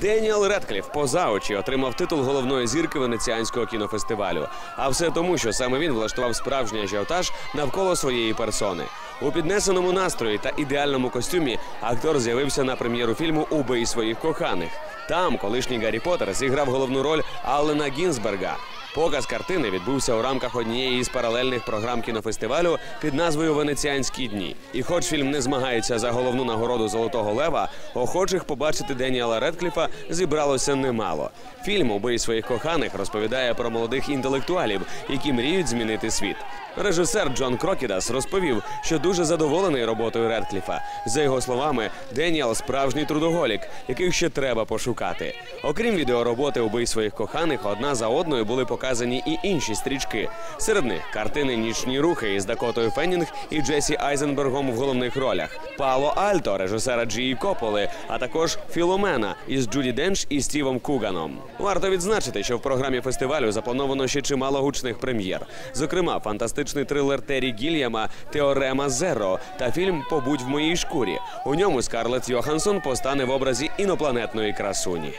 Деніел Редкліф поза очі отримав титул головної зірки венеціанського кінофестивалю. А все тому, що саме він влаштував справжній ажіотаж навколо своєї персони. У піднесеному настрої та ідеальному костюмі актор з'явився на прем'єру фільму Убий своїх коханих. Там колишній Гаррі Поттер зіграв головну роль Аллена Гінзберга. Показ картини відбувся у рамках однієї із паралельних програм кінофестивалю під назвою Венеціанські дні. І хоч фільм не змагається за головну нагороду Золотого Лева, охочих побачити Деніела Редкліфа зібралося немало. Фільм Убий своїх коханих розповідає про молодих інтелектуалів, які мріють змінити світ. Режисер Джон Крокідас розповів, що дуже задоволений роботою Редкліфа. За його словами, Деніел справжній трудоголік, яких ще треба пошукати. Окрім відеороботи Убий своїх коханих, одна за одною були показані і інші стрічки. Серед них картини Нічні рухи із Дакотою Феннінг і Джесі Айзенбергом в головних ролях, Пало Альто, режисера Джії Кополи, а також Філомена із Джуді Денч і Стівом Куганом. Варто відзначити, що в програмі фестивалю заплановано ще чимало гучних прем'єр. Зокрема, фантастичний трилер Террі Гільяма Теорема Зеро та фільм Побудь в моїй шкурі. У ньому Скарлетт Йоханссон постане в образі інопланетної красуні.